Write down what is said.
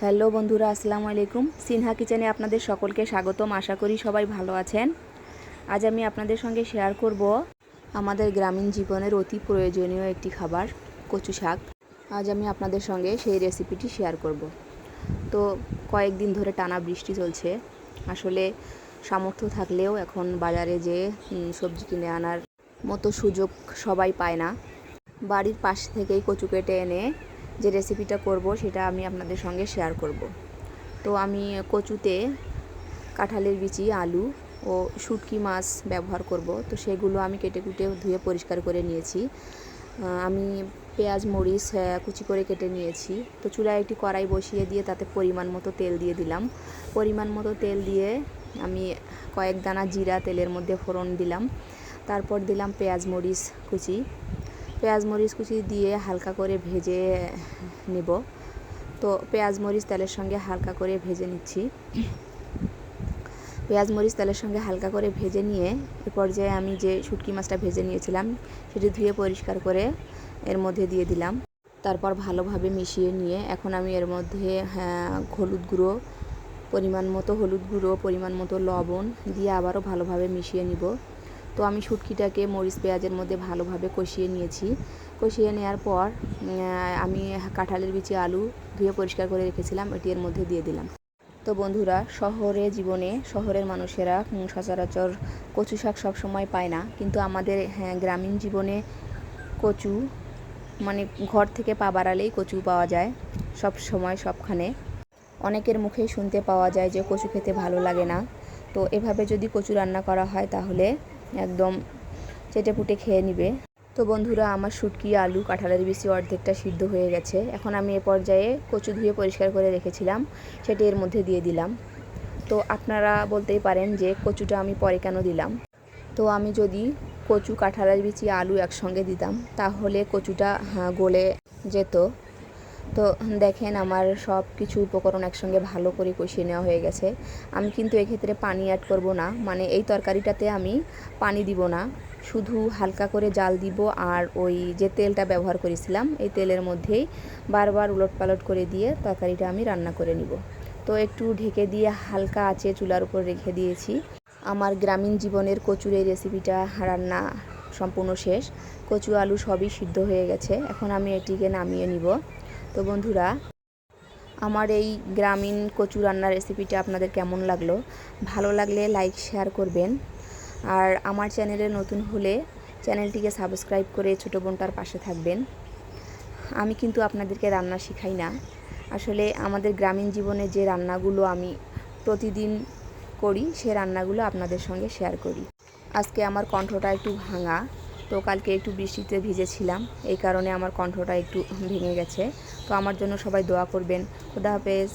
Hello বন্ধুরা, আসসালামু আলাইকুম। সিনহা কিচেনে আপনাদের সকলকে স্বাগতম। আশা করি সবাই ভালো আছেন। আজ আমি আপনাদের সঙ্গে শেয়ার করব আমাদের গ্রামীণ জীবনের অতি প্রয়োজনীয় একটি খাবার, কচু শাক। আজ আমি আপনাদের সঙ্গে সেই রেসিপিটি শেয়ার করব। তো, কয়েকদিন ধরে টানা বৃষ্টি চলছে। আসলে সামর্থ্য থাকলেও এখন বাজারে যে সবজি কিনে আনার মতো সুযোগ সবাই পায় না। বাড়ির পাশ থেকেই কচু কেটে এনে যে রেসিপিটা করব, সেটা আমি আপনাদের সঙ্গে শেয়ার করব। তো আমি কচুতে কাঁঠালের বিচি, আলু ও শুটকি মাছ ব্যবহার করব। তো সেগুলো আমি কেটে কুটে ধুয়ে পরিষ্কার করে নিয়েছি। আমি পেঁয়াজ, মরিচ কুচি করে কেটে নিয়েছি। তো চুলায় একটি কড়াই বসিয়ে দিয়ে তাতে পরিমাণ মতো তেল দিয়ে দিলাম। পরিমাণ মতো তেল দিয়ে আমি কয়েক দানা জিরা তেলের মধ্যে ফোড়ন দিলাম। তারপর দিলাম পেঁয়াজ, মরিচ, কুচি। পেঁয়াজ মরিচ কুচি দিয়ে হালকা করে ভেজে নিব। তো পেঁয়াজ মরিচ তেলের সঙ্গে হালকা করে ভেজে নিচ্ছি। পেঁয়াজ মরিচ তেলের সঙ্গে হালকা করে ভেজে নিয়ে এ পর্যায়ে আমি যে শুটকি মাছটা ভেজে নিয়েছিলাম সেটি ধুয়ে পরিষ্কার করে এর মধ্যে দিয়ে দিলাম। তারপর ভালোভাবে মিশিয়ে নিয়ে এখন আমি এর মধ্যে হ্যাঁ, হলুদ গুঁড়ো পরিমাণ মতো হলুদ গুঁড়ো পরিমাণ মতো লবণ দিয়ে আবারও ভালোভাবে মিশিয়ে নিব। তো আমি শুটকিটাকে মরিচ পেঁয়াজের মধ্যে ভালোভাবে কষিয়ে নিয়েছি। কষিয়ে নেওয়ার পর আমি কাঁঠালের বিচি আলু ধুয়ে পরিষ্কার করে রেখেছিলাম এটি এর মধ্যে দিয়ে দিলাম। তো বন্ধুরা শহরে জীবনে শহরের মানুষেরা সচরাচর কচু শাক সবসময় পায় না। কিন্তু আমাদের হ্যাঁ, গ্রামীণ জীবনে কচু মানে ঘর থেকে পা বাড়ালেই কচু পাওয়া যায় সব সময় সবখানে। অনেকের মুখেই শুনতে পাওয়া যায় যে কচু খেতে ভালো লাগে না। তো এভাবে যদি কচু রান্না করা হয় তাহলে একদম চেটেপুটে খেয়ে নিবে। তো বন্ধুরা আমার শুটকি আলু কাঁঠালের বেশি অর্ধেকটা সিদ্ধ হয়ে গেছে। এখন আমি এ পর্যায়ে কচু ধুয়ে পরিষ্কার করে রেখেছিলাম। সেটি এর মধ্যে দিয়ে দিলাম। তো আপনারা বলতেই পারেন যে কচুটা আমি পরে কেন দিলাম। তো আমি যদি কচু কাঁঠালের বিচি আলু একসঙ্গে দিতাম তাহলে কচুটা হ্যাঁ, গলে যেত। তো দেখেন আমার সব কিছু উপকরণ একসঙ্গে ভালো করে কষিয়ে নেওয়া হয়ে গেছে। আমি কিন্তু এক্ষেত্রে পানি অ্যাড করব না। মানে এই তরকারিটাতে আমি পানি দিব না। শুধু হালকা করে জাল দিব আর ওই যে তেলটা ব্যবহার করেছিলাম, এই তেলের মধ্যেই বারবার উলট পালট করে দিয়ে তরকারিটা আমি রান্না করে নিব। তো একটু ঢেকে দিয়ে হালকা আঁচে চুলার উপর রেখে দিয়েছি। আমার গ্রামীণ জীবনের কচুর এই রেসিপিটা রান্না সম্পূর্ণ শেষ। কচু, আলু সবই সিদ্ধ হয়ে গেছে। এখন আমি এটিকে নামিয়ে নিব। তো বন্ধুরা, আমার এই গ্রামীণ কচু রান্নার রেসিপিটা আপনাদের কেমন লাগল? ভালো লাগলে লাইক শেয়ার করবেন। আর আমার চ্যানেলে নতুন হলে চ্যানেলটিকে সাবস্ক্রাইব করে ছোটো বোনটার পাশে থাকবেন। আমি কিন্তু আপনাদেরকে রান্না শেখাই না। আসলে আমাদের গ্রামীণ জীবনে যে রান্নাগুলো আমি প্রতিদিন করি, সে রান্নাগুলো আপনাদের সঙ্গে শেয়ার করি। আজকে আমার কণ্ঠটা একটু ভাঙা। তো কালকে একটু বৃষ্টিতে ভিজেছিলাম, এই কারণে আমার কণ্ঠটা একটু ভেঙে গেছে। তো আমার জন্য সবাই দোয়া করবেন। খোদা হাফেজ।